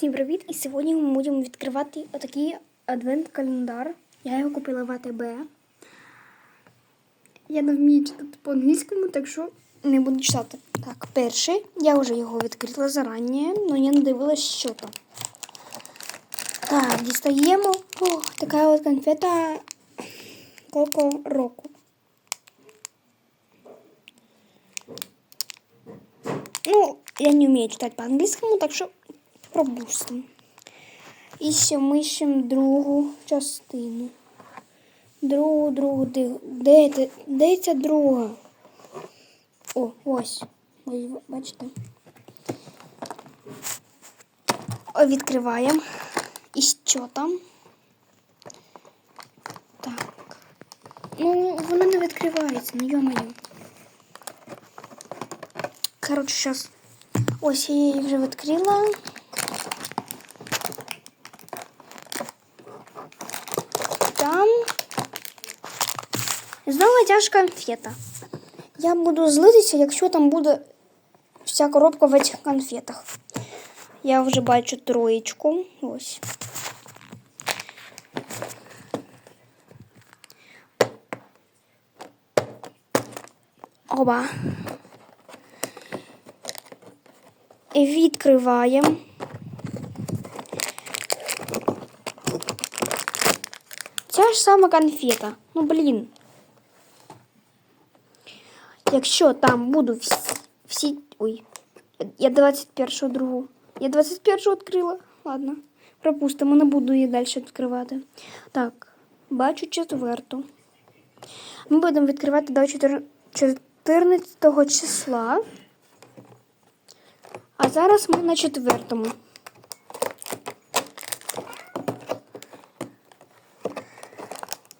Всім привіт! І сьогодні ми будемо відкривати отакий адвент-календар. Я його купила в АТБ. Я не вмію читати по-англійському, так що не буду читати. Так, перший. Я вже його відкрила зарані, але я не дивилась, що там. Так, дістаємо. О, така от конфета Коко Року. Ну, я не вмію читати по-англійському, так що пропустимо. І ще ми ищемо другу частину. Другу, другу, де, де, де ця друга? О, ось. Ось, бачите. О, відкриваємо. І що там? Так. Ну, воно не відкривається, ну йо-моє. Коротше, зараз. Ось я її вже відкрила. знову ця ж конфета. Я буду злитися, якщо там буде вся коробка в цих конфетах. Я вже бачу троєчку. Ось. Оба. Відкриваємо. Ця ж сама конфета. Ну, блін. Якщо там буду всі. Ой. Я 21-го другу. Я 21-го відкрила. Ладно. Пропустимо, не буду її далі відкривати. Так, бачу четверту. Ми будемо відкривати до 14 числа. А зараз ми на четвертому.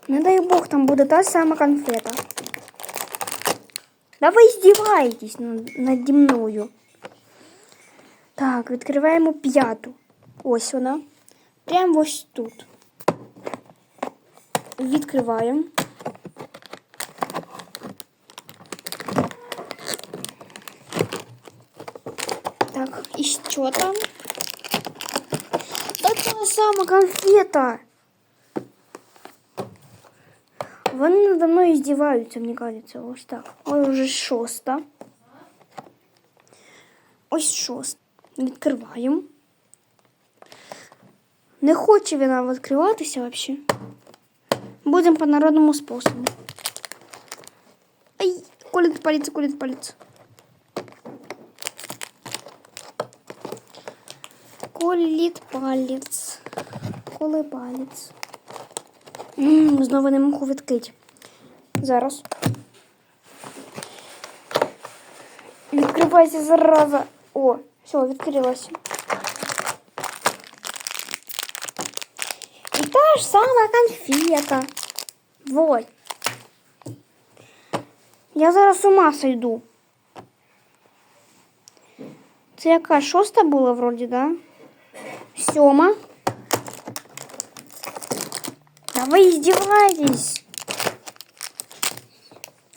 Не дай Бог, там буде та сама конфета. Да ви здіваєтесь над- наді мною. Так, відкриваємо п'яту. Ось вона. Прямо ось тут. Відкриваємо. Так, і що там? Та та сама конфета. Вони надо мною здіваються, мені кажеться, ось так. Ось вже шоста. Ось шоста. Відкриваємо. Не хоче вона відкриватися взагалі. Будемо по народному способу. Ай, колить палець, колить палець. Коліт палець. Коли палець. Знову не можу відкрити. Зараз. Відкривайся, зараза. О, все, відкрилася. І та ж сама конфета. Вот. Я зараз з ума сойду. Це яка шоста була вроді, да? Сьома. Да ви издеваетесь.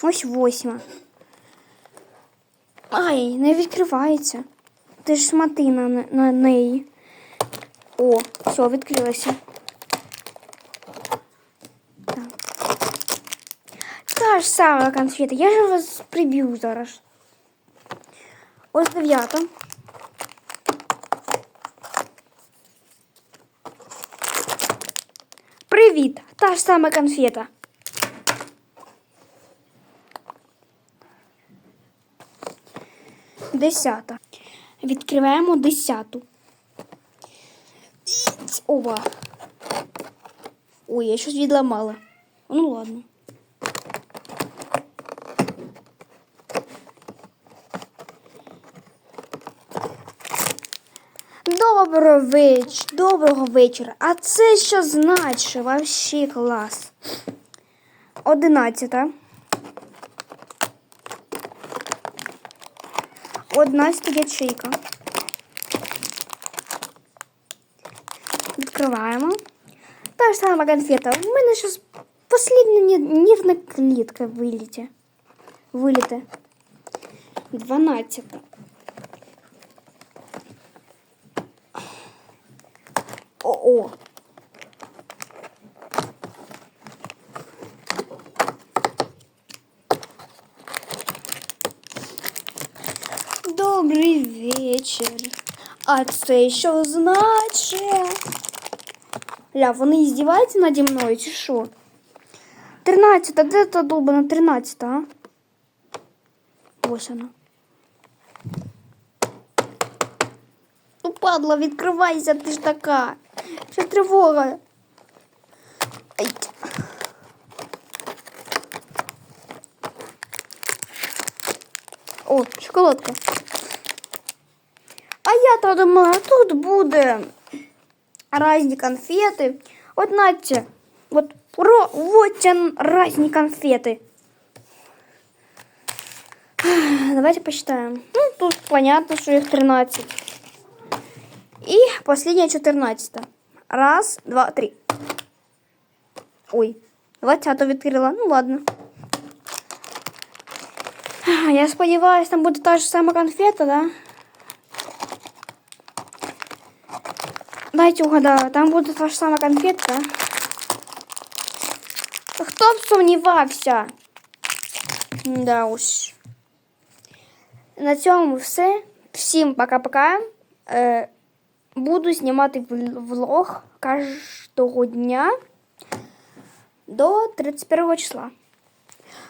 Ось восьма. Ай, не відкривається. Ти ж смотри на, на неї. О, все, відкрилося. Так. Та ж сама конфета. Я ж вас приб'ю зараз. Ось дев'ята. Привіт! Та ж сама конфета. Десята. Відкриваємо десяту. Ова. Ой, я щось відламала. Ну ладно. Доброго веч... Доброго вечора. А це що значить? Вообще клас. Одинадцята. Одна ячейка. Відкриваємо. Та ж сама конфета. У мене зараз послідня нервна клітка виліте. Виліте. Дванадцята. О-о. Добрий вечір. А це що значить? Ля, вони здіваються наді мною чи що? 13, а де та долбана 13, а? Ось вона. Ну, падла, відкривайся, ти ж така. Що тривога? Ай. О, шоколадка. А я то думала, тут буде разні конфети. От Настя, от ро, вот те разні конфети. Давайте посчитаем. Ну, тут понятно, что их 13. И последняя 14. Раз, два, три. Ой, 20 відкрила. Ну ладно. Я сподіваюся, там буде та ж сама конфета, да? Дайте угадаю, там буде та ж сама конфетка. Хто б сумнівався? Да уж. На цьому все. Всім пока-пока. Буду знімати влог кожного дня до 31 числа.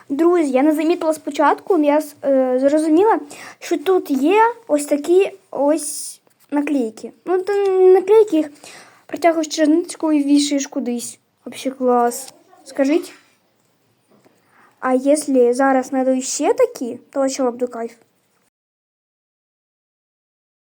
Друзі, я не замітила спочатку, я е, зрозуміла, що тут є ось такі ось наклейки. Ну, то не наклейки їх протягуєш черничку і вішаєш кудись. Вообще клас. Скажіть. А якщо зараз знайду ще такі, то вообще буде кайф.